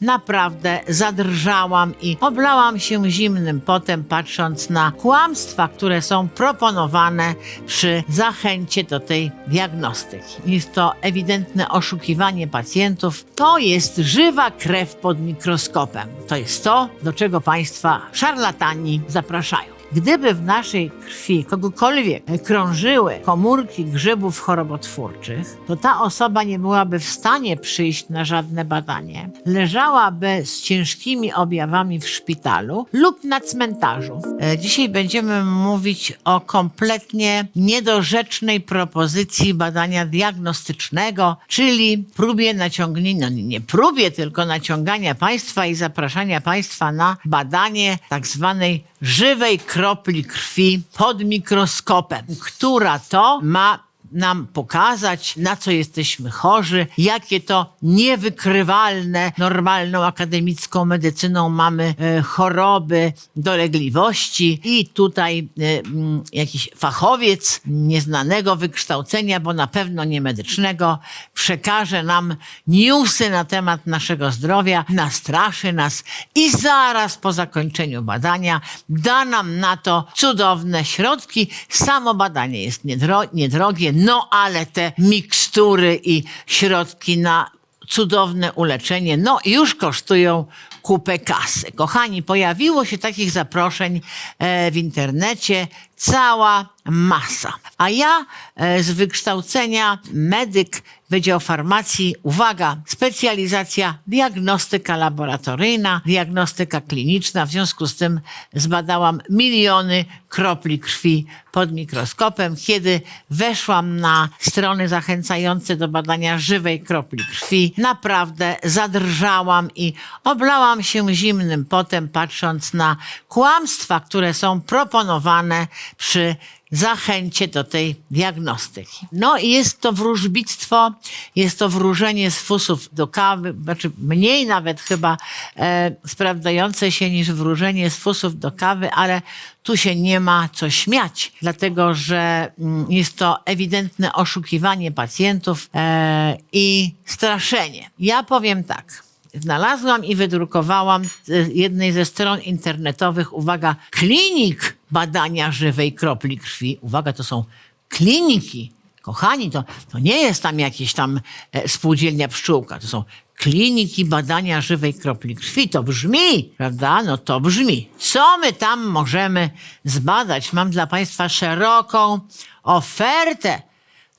Naprawdę zadrżałam i oblałam się zimnym potem, patrząc na kłamstwa, które są proponowane przy zachęcie do tej diagnostyki. Jest to ewidentne oszukiwanie pacjentów. To jest żywa krew pod mikroskopem. To jest to, do czego Państwa szarlatani zapraszają. Gdyby w naszej krwi kogokolwiek krążyły komórki grzybów chorobotwórczych, to ta osoba nie byłaby w stanie przyjść na żadne badanie. Leżałaby z ciężkimi objawami w szpitalu lub na cmentarzu. E, Dzisiaj będziemy mówić o kompletnie niedorzecznej propozycji badania diagnostycznego, czyli próbie naciągnięcia, no nie próbie, tylko naciągania państwa i zapraszania państwa na badanie tak zwanej żywej kropli krwi pod mikroskopem, która to ma nam pokazać, na co jesteśmy chorzy, jakie to niewykrywalne normalną akademicką medycyną mamy e, choroby, dolegliwości i tutaj e, mm, jakiś fachowiec nieznanego wykształcenia, bo na pewno nie medycznego, przekaże nam newsy na temat naszego zdrowia, nastraszy nas i zaraz po zakończeniu badania da nam na to cudowne środki. Samo badanie jest niedro- niedrogie, no ale te mikstury i środki na cudowne uleczenie, no już kosztują kupę kasy. Kochani, pojawiło się takich zaproszeń e, w internecie cała masa. A ja e, z wykształcenia medyk, Wydział Farmacji, uwaga, specjalizacja diagnostyka laboratoryjna, diagnostyka kliniczna. W związku z tym zbadałam miliony kropli krwi pod mikroskopem. Kiedy weszłam na strony zachęcające do badania żywej kropli krwi, naprawdę zadrżałam i oblałam się zimnym potem, patrząc na kłamstwa, które są proponowane przy zachęcie do tej diagnostyki. No i jest to wróżbictwo, jest to wróżenie z fusów do kawy, znaczy mniej nawet chyba e, sprawdzające się niż wróżenie z fusów do kawy, ale tu się nie ma co śmiać, dlatego że mm, jest to ewidentne oszukiwanie pacjentów e, i straszenie. Ja powiem tak. Znalazłam i wydrukowałam z jednej ze stron internetowych, uwaga, klinik badania żywej kropli krwi. Uwaga, to są kliniki. Kochani, to, to nie jest tam jakieś tam e, spółdzielnia pszczółka, to są kliniki badania żywej kropli krwi. To brzmi, prawda? No to brzmi. Co my tam możemy zbadać? Mam dla Państwa szeroką ofertę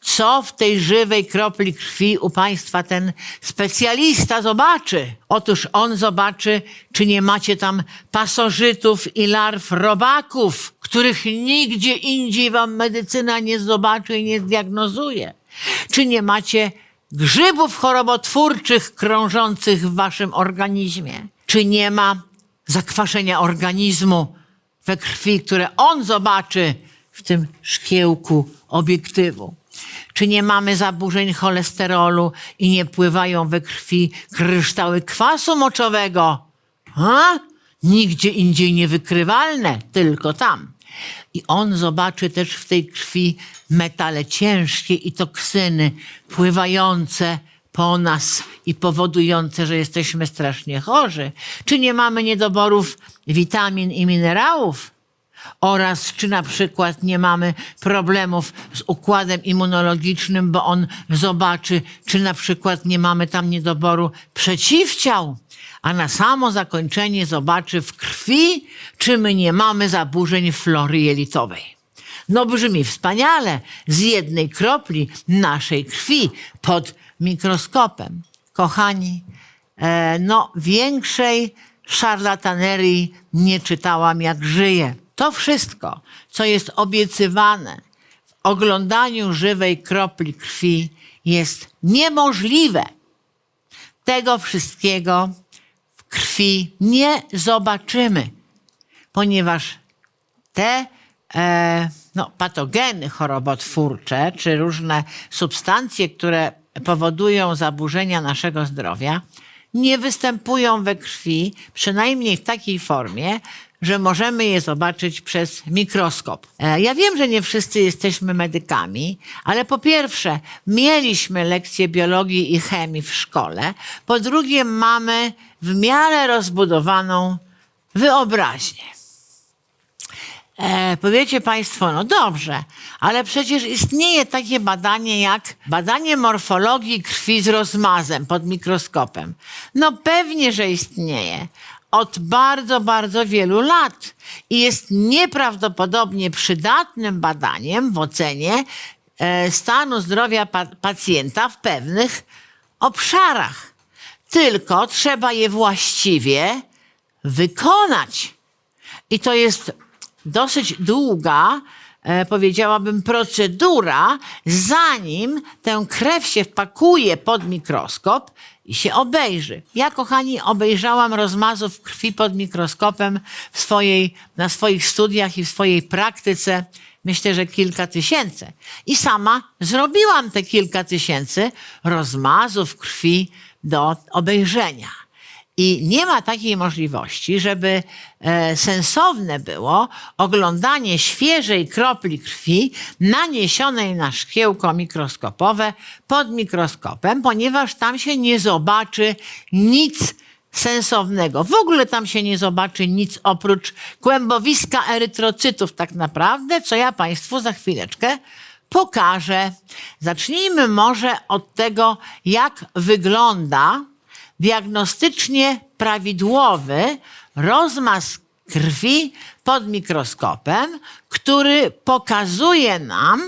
co w tej żywej kropli krwi u Państwa ten specjalista zobaczy. Otóż on zobaczy, czy nie macie tam pasożytów i larw robaków, których nigdzie indziej Wam medycyna nie zobaczy i nie zdiagnozuje. Czy nie macie grzybów chorobotwórczych krążących w Waszym organizmie. Czy nie ma zakwaszenia organizmu we krwi, które on zobaczy w tym szkiełku obiektywu. Czy nie mamy zaburzeń cholesterolu i nie pływają we krwi kryształy kwasu moczowego? A? Nigdzie indziej niewykrywalne, tylko tam. I on zobaczy też w tej krwi metale ciężkie i toksyny pływające po nas i powodujące, że jesteśmy strasznie chorzy. Czy nie mamy niedoborów witamin i minerałów? Oraz czy na przykład nie mamy problemów z układem immunologicznym, bo on zobaczy, czy na przykład nie mamy tam niedoboru przeciwciał, a na samo zakończenie zobaczy w krwi, czy my nie mamy zaburzeń flory jelitowej. No brzmi wspaniale, z jednej kropli naszej krwi pod mikroskopem. Kochani, e, no większej szarlatanerii nie czytałam jak żyję. To wszystko, co jest obiecywane w oglądaniu żywej kropli krwi, jest niemożliwe. Tego wszystkiego w krwi nie zobaczymy, ponieważ te e, no, patogeny chorobotwórcze, czy różne substancje, które powodują zaburzenia naszego zdrowia, nie występują we krwi, przynajmniej w takiej formie, że możemy je zobaczyć przez mikroskop. E, Ja wiem, że nie wszyscy jesteśmy medykami, ale po pierwsze, mieliśmy lekcje biologii i chemii w szkole, po drugie, mamy w miarę rozbudowaną wyobraźnię. E, powiecie Państwo, no dobrze, ale przecież istnieje takie badanie jak badanie morfologii krwi z rozmazem pod mikroskopem. No pewnie, że istnieje. Od bardzo, bardzo wielu lat. I jest nieprawdopodobnie przydatnym badaniem w ocenie e, stanu zdrowia pa- pacjenta w pewnych obszarach. Tylko trzeba je właściwie wykonać. I to jest dosyć długa, e, powiedziałabym, procedura, zanim tę krew się wpakuje pod mikroskop i się obejrzy. Ja, kochani, obejrzałam rozmazów krwi pod mikroskopem w swojej, na swoich studiach i w swojej praktyce. Myślę, że kilka tysięcy. I sama zrobiłam te kilka tysięcy rozmazów krwi do obejrzenia. I nie ma takiej możliwości, żeby e, sensowne było oglądanie świeżej kropli krwi naniesionej na szkiełko mikroskopowe pod mikroskopem, ponieważ tam się nie zobaczy nic sensownego. W ogóle tam się nie zobaczy nic oprócz kłębowiska erytrocytów tak naprawdę, co ja Państwu za chwileczkę pokażę. Zacznijmy może od tego, jak wygląda diagnostycznie prawidłowy rozmaz krwi pod mikroskopem, który pokazuje nam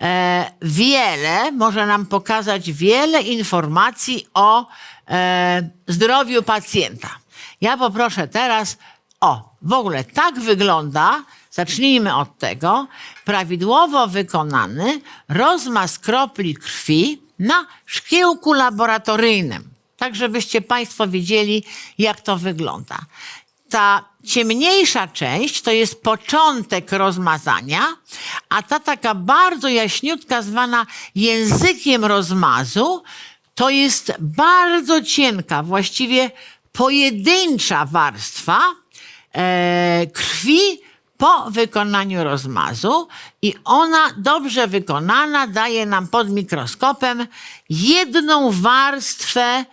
e, wiele, może nam pokazać wiele informacji o e, zdrowiu pacjenta. Ja poproszę teraz o, w ogóle tak wygląda, zacznijmy od tego, prawidłowo wykonany rozmaz kropli krwi na szkiełku laboratoryjnym tak żebyście Państwo wiedzieli, jak to wygląda. Ta ciemniejsza część to jest początek rozmazania, a ta taka bardzo jaśniutka, zwana językiem rozmazu, to jest bardzo cienka, właściwie pojedyncza warstwa e, krwi po wykonaniu rozmazu i ona dobrze wykonana daje nam pod mikroskopem jedną warstwę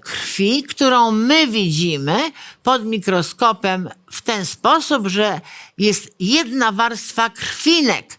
krwi, którą my widzimy pod mikroskopem w ten sposób, że jest jedna warstwa krwinek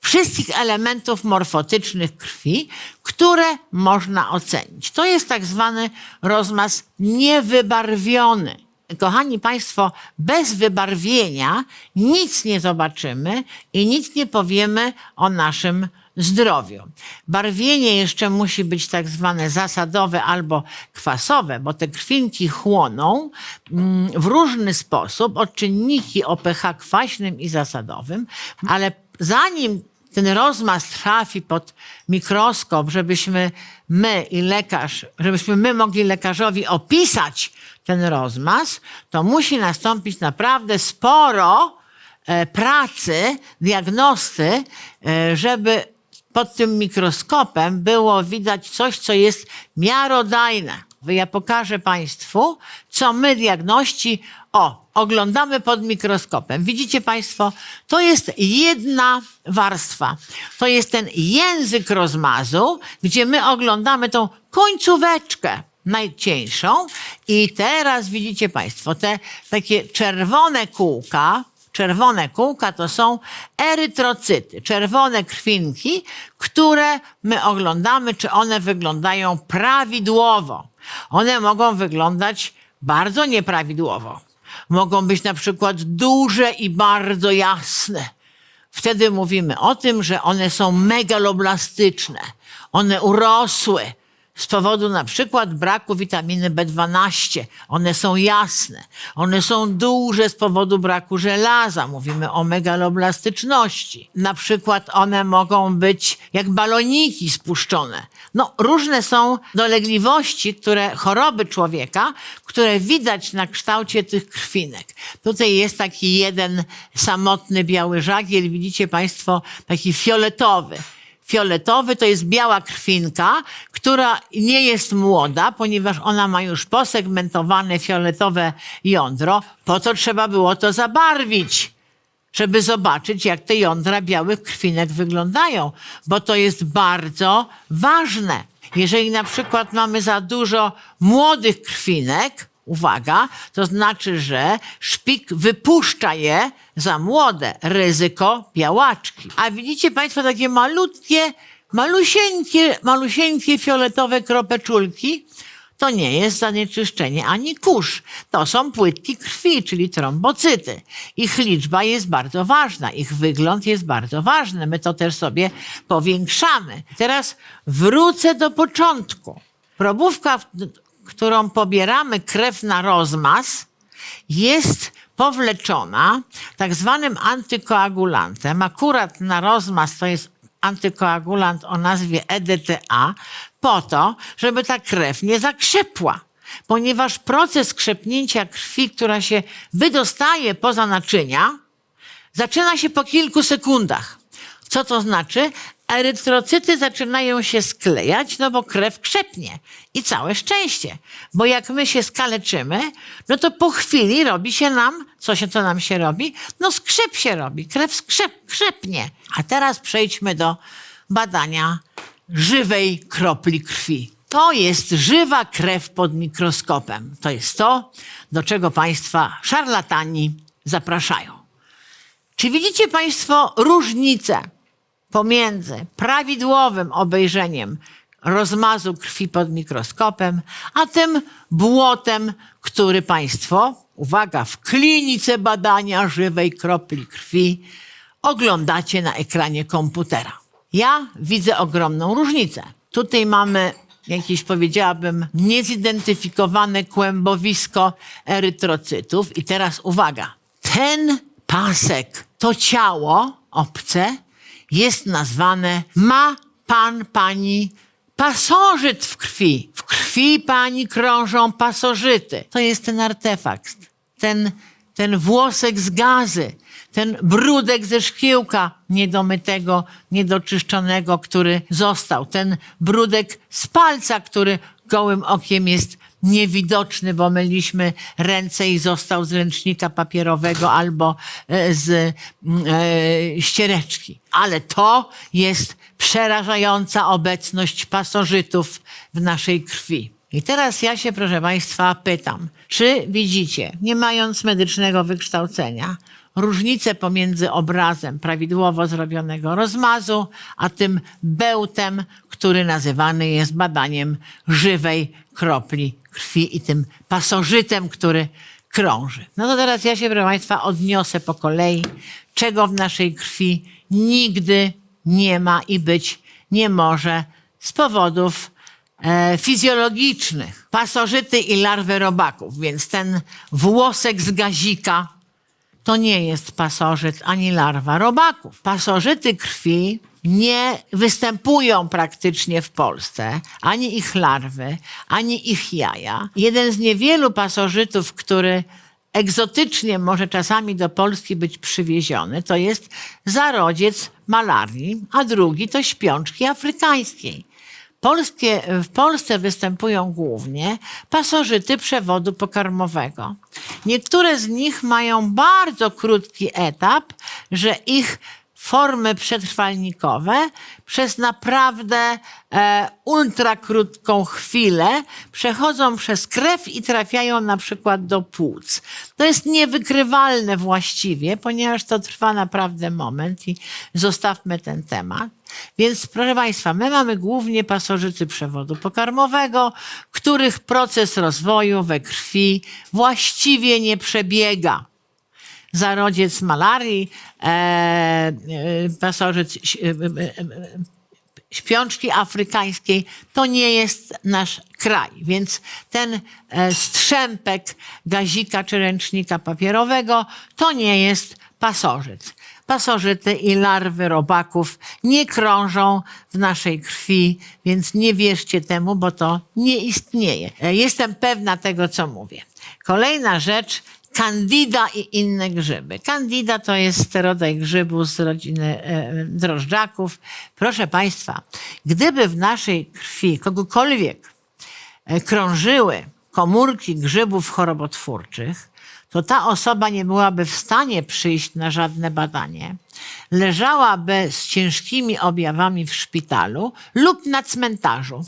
wszystkich elementów morfotycznych krwi, które można ocenić. To jest tak zwany rozmaz niewybarwiony. Kochani Państwo, bez wybarwienia nic nie zobaczymy i nic nie powiemy o naszym zdrowiu. Barwienie jeszcze musi być tak zwane zasadowe albo kwasowe, bo te krwinki chłoną mm, w różny sposób odczynniki o pH kwaśnym i zasadowym, ale zanim ten rozmaz trafi pod mikroskop, żebyśmy my i lekarz, żebyśmy my mogli lekarzowi opisać ten rozmaz, to musi nastąpić naprawdę sporo e, pracy diagnosty, e, żeby pod tym mikroskopem było widać coś, co jest miarodajne. Ja pokażę Państwu, co my diagności o, oglądamy pod mikroskopem. Widzicie Państwo, to jest jedna warstwa. To jest ten język rozmazu, gdzie my oglądamy tą końcóweczkę najcieńszą. I teraz widzicie Państwo, te takie czerwone kółka, Czerwone kółka to są erytrocyty, czerwone krwinki, które my oglądamy, czy one wyglądają prawidłowo. One mogą wyglądać bardzo nieprawidłowo. Mogą być na przykład duże i bardzo jasne. Wtedy mówimy o tym, że one są megaloblastyczne. One urosły z powodu na przykład braku witaminy B12. One są jasne. One są duże z powodu braku żelaza. Mówimy o megaloblastyczności. Na przykład one mogą być jak baloniki spuszczone. No, różne są dolegliwości, które, choroby człowieka, które widać na kształcie tych krwinek. Tutaj jest taki jeden samotny biały żagiel, widzicie Państwo, taki fioletowy fioletowy to jest biała krwinka, która nie jest młoda, ponieważ ona ma już posegmentowane fioletowe jądro. Po to trzeba było to zabarwić, żeby zobaczyć, jak te jądra białych krwinek wyglądają, bo to jest bardzo ważne. Jeżeli na przykład mamy za dużo młodych krwinek, uwaga, to znaczy, że szpik wypuszcza je za młode, ryzyko białaczki. A widzicie Państwo takie malutkie, malusieńkie, malusieńkie fioletowe kropeczulki? To nie jest zanieczyszczenie ani kurz. To są płytki krwi, czyli trombocyty. Ich liczba jest bardzo ważna, ich wygląd jest bardzo ważny. My to też sobie powiększamy. Teraz wrócę do początku. Probówka, którą pobieramy krew na rozmaz, jest powleczona tak zwanym antykoagulantem. Akurat na rozmaz to jest antykoagulant o nazwie EDTA, po to, żeby ta krew nie zakrzepła. Ponieważ proces krzepnięcia krwi, która się wydostaje poza naczynia, zaczyna się po kilku sekundach. Co to znaczy? Erytrocyty zaczynają się sklejać, no bo krew krzepnie. I całe szczęście. Bo jak my się skaleczymy, no to po chwili robi się nam, co się to nam się robi? No skrzep się robi, krew skrzep, krzepnie. A teraz przejdźmy do badania żywej kropli krwi. To jest żywa krew pod mikroskopem. To jest to, do czego Państwa szarlatani zapraszają. Czy widzicie Państwo różnicę pomiędzy prawidłowym obejrzeniem rozmazu krwi pod mikroskopem, a tym błotem, który Państwo, uwaga, w klinice badania żywej kropli krwi oglądacie na ekranie komputera? Ja widzę ogromną różnicę. Tutaj mamy jakieś, powiedziałabym, niezidentyfikowane kłębowisko erytrocytów. I teraz uwaga, ten pasek, to ciało obce jest nazwane ma pan, pani pasożyt w krwi. W krwi pani krążą pasożyty. To jest ten artefakt, ten, ten włosek z gazy, ten brudek ze szkiełka niedomytego, niedoczyszczonego, który został, ten brudek z palca, który gołym okiem jest niewidoczny, bo myliśmy ręce i został z ręcznika papierowego albo e, z mm, e, ściereczki. Ale to jest przerażająca obecność pasożytów w naszej krwi. I teraz ja się, proszę Państwa, pytam, czy widzicie, nie mając medycznego wykształcenia, różnicę pomiędzy obrazem prawidłowo zrobionego rozmazu, a tym bełtem, który nazywany jest badaniem żywej kropli krwi i tym pasożytem, który krąży. No to teraz ja się, proszę Państwa, odniosę po kolei, czego w naszej krwi nigdy nie ma i być nie może z powodów e, fizjologicznych. Pasożyty i larwy robaków, więc ten włosek z gazika to nie jest pasożyt ani larwa robaków. Pasożyty krwi nie występują praktycznie w Polsce, ani ich larwy, ani ich jaja. Jeden z niewielu pasożytów, który egzotycznie może czasami do Polski być przywieziony, to jest zarodziec malarii, a drugi to śpiączki afrykańskiej. Polskie, w Polsce występują głównie pasożyty przewodu pokarmowego. Niektóre z nich mają bardzo krótki etap, że ich formy przetrwalnikowe przez naprawdę e, ultrakrótką chwilę przechodzą przez krew i trafiają na przykład do płuc. To jest niewykrywalne właściwie, ponieważ to trwa naprawdę moment i zostawmy ten temat. Więc proszę Państwa, my mamy głównie pasożyty przewodu pokarmowego, których proces rozwoju we krwi właściwie nie przebiega zarodziec malarii, e, e, pasożyt e, e, e, śpiączki afrykańskiej, to nie jest nasz kraj. Więc ten e, strzępek gazika czy ręcznika papierowego to nie jest pasożyt. Pasożyty i larwy robaków nie krążą w naszej krwi, więc nie wierzcie temu, bo to nie istnieje. E, Jestem pewna tego, co mówię. Kolejna rzecz, Candida i inne grzyby. Candida to jest rodzaj grzybu z rodziny e, drożdżaków. Proszę Państwa, gdyby w naszej krwi kogokolwiek e, krążyły komórki grzybów chorobotwórczych, to ta osoba nie byłaby w stanie przyjść na żadne badanie, leżałaby z ciężkimi objawami w szpitalu lub na cmentarzu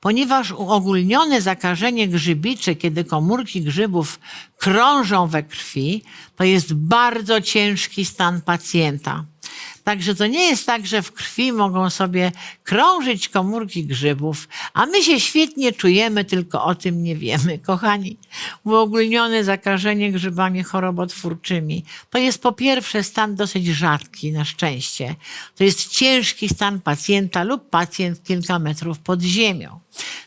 ponieważ uogólnione zakażenie grzybicze, kiedy komórki grzybów krążą we krwi, to jest bardzo ciężki stan pacjenta. Także to nie jest tak, że w krwi mogą sobie krążyć komórki grzybów, a my się świetnie czujemy, tylko o tym nie wiemy. Kochani, uogólnione zakażenie grzybami chorobotwórczymi to jest po pierwsze stan dosyć rzadki, na szczęście. To jest ciężki stan pacjenta lub pacjent kilka metrów pod ziemią.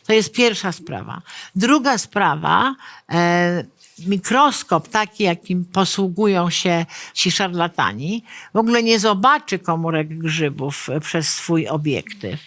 To jest pierwsza sprawa. Druga sprawa, e, mikroskop taki, jakim posługują się ci szarlatani, w ogóle nie zobaczy komórek grzybów przez swój obiektyw.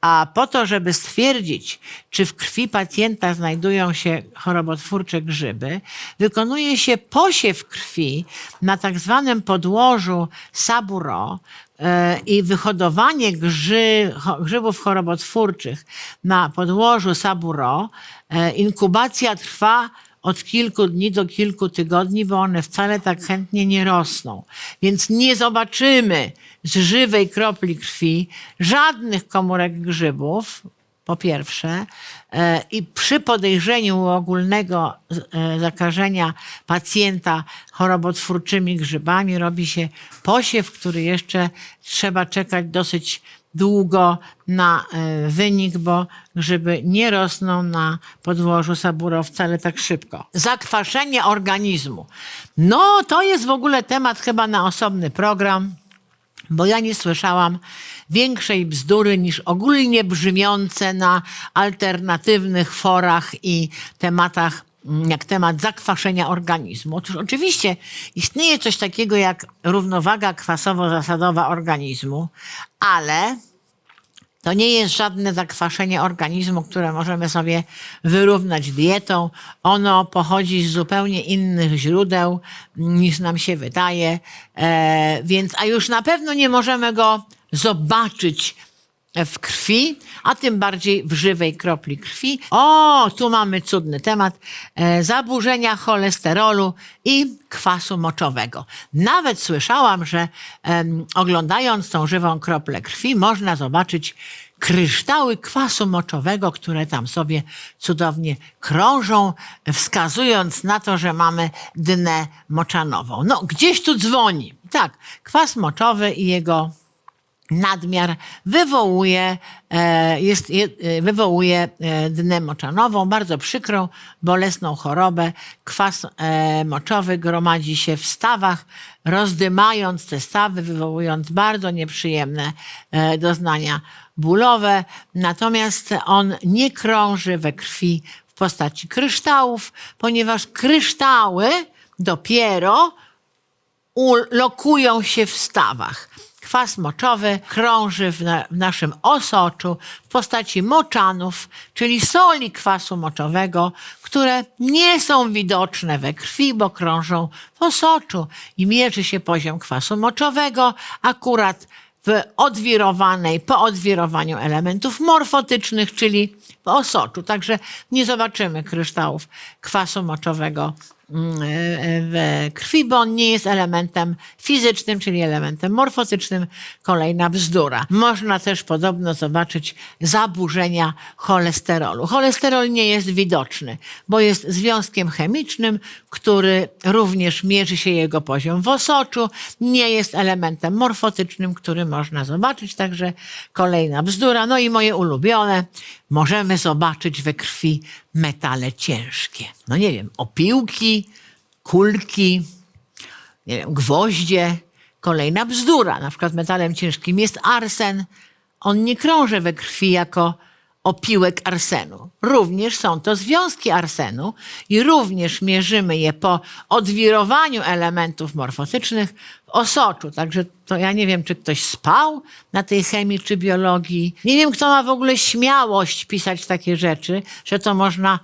A po to, żeby stwierdzić, czy w krwi pacjenta znajdują się chorobotwórcze grzyby, wykonuje się posiew krwi na tak zwanym podłożu saburo e, i wyhodowanie grzy, grzybów chorobotwórczych na podłożu saburo. e, Inkubacja trwa od kilku dni do kilku tygodni, bo one wcale tak chętnie nie rosną. Więc nie zobaczymy z żywej kropli krwi żadnych komórek grzybów, po pierwsze, e, i przy podejrzeniu ogólnego e, zakażenia pacjenta chorobotwórczymi grzybami robi się posiew, który jeszcze trzeba czekać dosyć długo na e, wynik, bo grzyby nie rosną na podłożu saburo wcale tak szybko. Zakwaszenie organizmu. No, to jest w ogóle temat chyba na osobny program bo ja nie słyszałam większej bzdury niż ogólnie brzmiące na alternatywnych forach i tematach, mm, jak temat zakwaszenia organizmu. Otóż oczywiście istnieje coś takiego jak równowaga kwasowo-zasadowa organizmu, ale to nie jest żadne zakwaszenie organizmu, które możemy sobie wyrównać dietą. Ono pochodzi z zupełnie innych źródeł niż nam się wydaje, e, więc a już na pewno nie możemy go zobaczyć w krwi, a tym bardziej w żywej kropli krwi. O, tu mamy cudny temat. E, zaburzenia cholesterolu i kwasu moczowego. Nawet słyszałam, że oglądając tą żywą kroplę krwi można zobaczyć kryształy kwasu moczowego, które tam sobie cudownie krążą, wskazując na to, że mamy dnę moczanową. No, gdzieś tu dzwoni. Tak, kwas moczowy i jego nadmiar wywołuje, e, jest, je, e, wywołuje e, dnę moczanową, bardzo przykrą, bolesną chorobę. Kwas moczowy gromadzi się w stawach, rozdymając te stawy, wywołując bardzo nieprzyjemne doznania bólowe. Natomiast on nie krąży we krwi w postaci kryształów, ponieważ kryształy dopiero ulokują się w stawach. Kwas moczowy krąży w, na, w naszym osoczu w postaci moczanów, czyli soli kwasu moczowego, które nie są widoczne we krwi, bo krążą w osoczu i mierzy się poziom kwasu moczowego akurat w odwirowanej, po odwirowaniu elementów morfotycznych, czyli w osoczu. Także nie zobaczymy kryształów kwasu moczowego w krwi, bo on nie jest elementem fizycznym, czyli elementem morfotycznym. Kolejna bzdura. Można też podobno zobaczyć zaburzenia cholesterolu. Cholesterol nie jest widoczny, bo jest związkiem chemicznym, który również mierzy się jego poziom w osoczu. Nie jest elementem morfotycznym, który można zobaczyć. Także kolejna bzdura. No i moje ulubione. Możemy zobaczyć we krwi metale ciężkie. No nie wiem, opiłki, kulki, nie wiem, gwoździe. Kolejna bzdura. Na przykład metalem ciężkim jest arsen. On nie krąży we krwi jako opiłek arsenu. Również są to związki arsenu i również mierzymy je po odwirowaniu elementów morfotycznych w osoczu. Także to ja nie wiem, czy ktoś spał na tej chemii czy biologii. Nie wiem, kto ma w ogóle śmiałość pisać takie rzeczy, że to można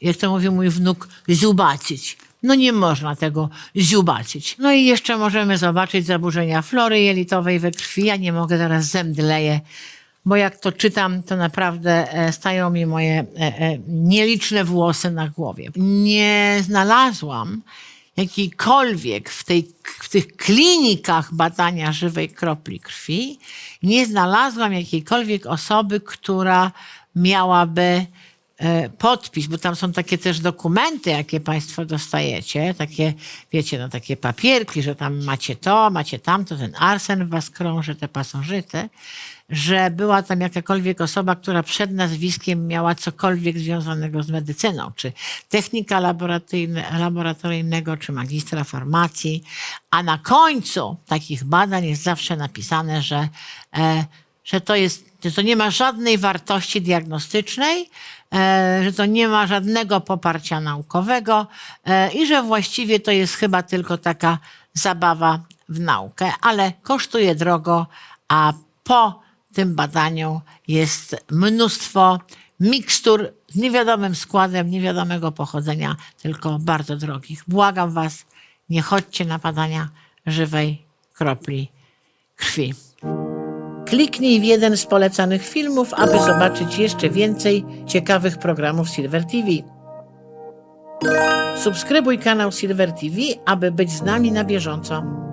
jak to mówi mój wnuk, zobaczyć. no nie można tego zobaczyć. No i jeszcze możemy zobaczyć zaburzenia flory jelitowej we krwi. Ja nie mogę, teraz zemdleję, bo jak to czytam, to naprawdę e, stają mi moje e, e, nieliczne włosy na głowie. Nie znalazłam jakiejkolwiek w, tej, w tych klinikach badania żywej kropli krwi, nie znalazłam jakiejkolwiek osoby, która miałaby podpis, bo tam są takie też dokumenty, jakie Państwo dostajecie, takie, wiecie, no takie papierki, że tam macie to, macie tamto, ten arsen w Was krąży, te pasożyty, że była tam jakakolwiek osoba, która przed nazwiskiem miała cokolwiek związanego z medycyną, czy technika laboratoryjne, laboratoryjnego, czy magistra farmacji, a na końcu takich badań jest zawsze napisane, że, e, że to jest, że to nie ma żadnej wartości diagnostycznej, e, że to nie ma żadnego poparcia naukowego e, i że właściwie to jest chyba tylko taka zabawa w naukę, ale kosztuje drogo, a po tym badaniu jest mnóstwo mikstur z niewiadomym składem, niewiadomego pochodzenia, tylko bardzo drogich. Błagam Was, nie chodźcie na badania żywej kropli krwi. Kliknij w jeden z polecanych filmów, aby zobaczyć jeszcze więcej ciekawych programów Silver TV. Subskrybuj kanał Silver TV, aby być z nami na bieżąco.